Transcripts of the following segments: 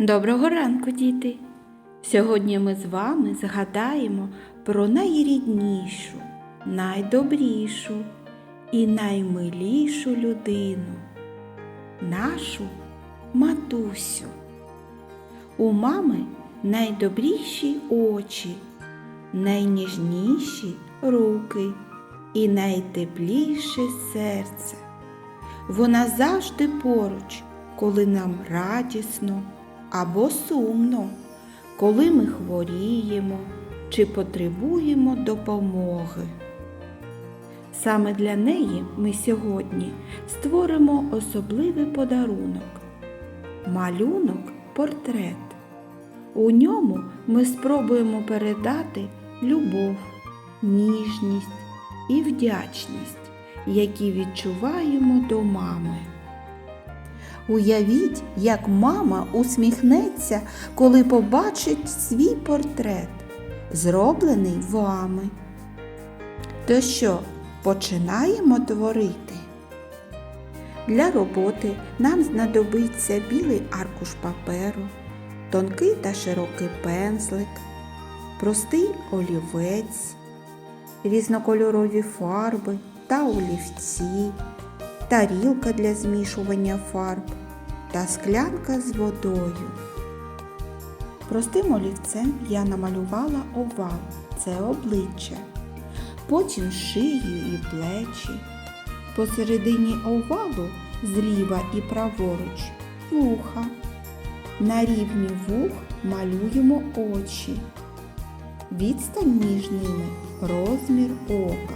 Доброго ранку, діти! Сьогодні ми з вами згадаємо про найріднішу, найдобрішу і наймилішу людину нашу матусю. У мами найдобріші очі, найніжніші руки і найтепліше серце. Вона завжди поруч, коли нам радісно або сумно, коли ми хворіємо чи потребуємо допомоги. Саме для неї ми сьогодні створимо особливий подарунок малюнок портрет. У ньому ми спробуємо передати любов, ніжність і вдячність, які відчуваємо до мами. Уявіть, як мама усміхнеться, коли побачить свій портрет, зроблений вами. То що, починаємо творити? Для роботи нам знадобиться білий аркуш паперу, тонкий та широкий пензлик, простий олівець, різнокольорові фарби та олівці, тарілка для змішування фарб та склянка з водою. Простим олівцем я намалювала овал це обличчя, потім шию і плечі. Посередині овалу зліва і праворуч вуха. На рівні вух малюємо очі. Відстань між ними розмір ока.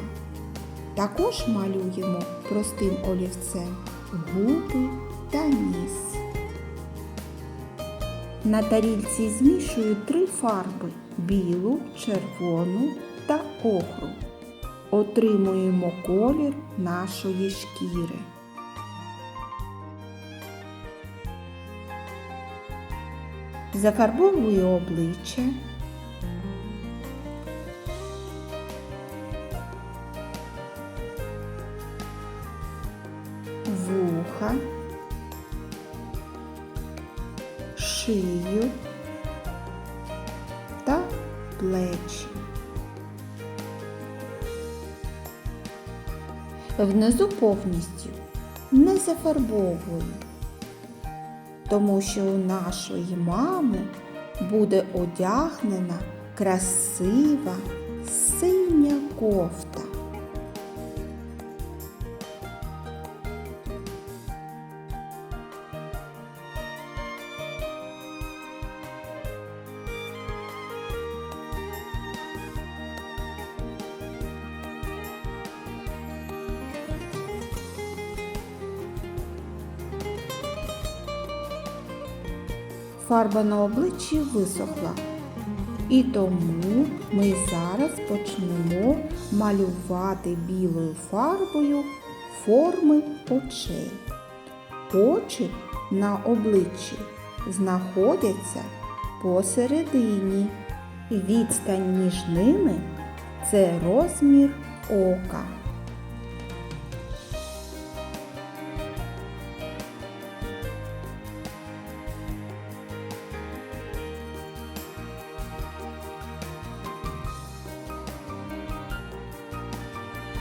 Також малюємо простим олівцем губи та ніс. На тарільці змішую три фарби білу, червону та охру. Отримуємо колір нашої шкіри. Зафарбовую обличчя. Вуха, шию та плечі. Внизу повністю не зафарбовую, тому що у нашої мами буде одягнена красива синя кофта. Фарба на обличчі висохла. І тому ми зараз почнемо малювати білою фарбою форми очей. Очі на обличчі знаходяться посередині. Відстань між ними це розмір ока.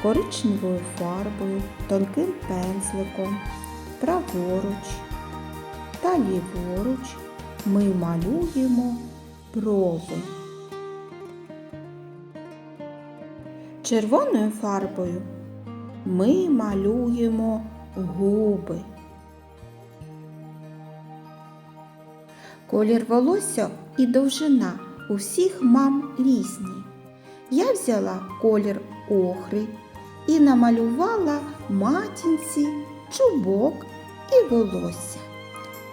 Коричневою фарбою, тонким пензликом, праворуч та ліворуч ми малюємо брови. Червоною фарбою ми малюємо губи. Колір волосся і довжина у всіх мам різні. Я взяла колір охри і намалювала матінці, чубок і волосся.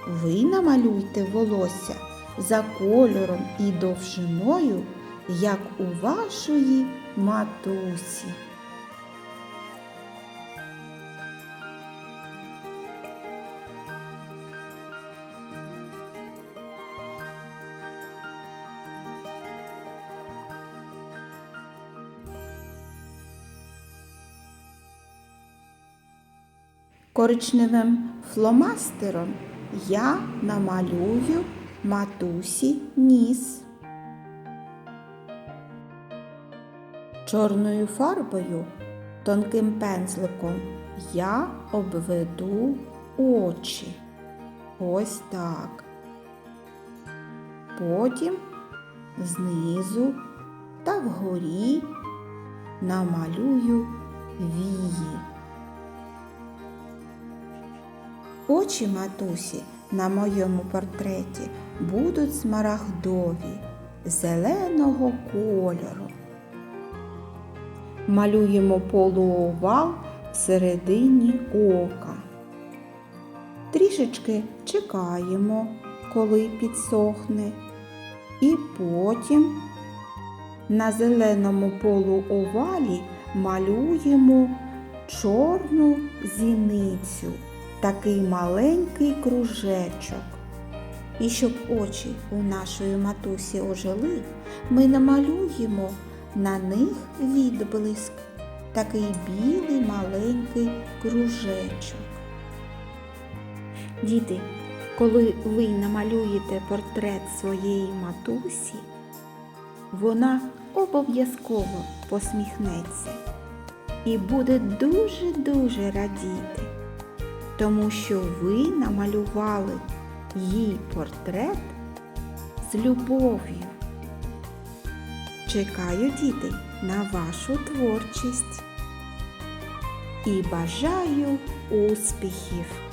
Ви намалюйте волосся за кольором і довжиною, як у вашої матусі. Коричневим фломастером я намалюю матусі ніс. Чорною фарбою тонким пензликом я обведу очі. Ось так. Потім знизу та вгорі намалюю вії. Очі матусі на моєму портреті будуть смарагдові, зеленого кольору. Малюємо полуовал всередині ока. Трішечки чекаємо, коли підсохне, і потім на зеленому полуовалі малюємо чорну зіницю, такий маленький кружечок. І щоб очі у нашої матусі ожили, ми намалюємо на них відблиск, такий білий маленький кружечок. Діти, коли ви намалюєте портрет своєї матусі, вона обов'язково посміхнеться і буде дуже-дуже радіти, тому що ви намалювали їй портрет з любов'ю. Чекаю, діти, на вашу творчість і бажаю успіхів!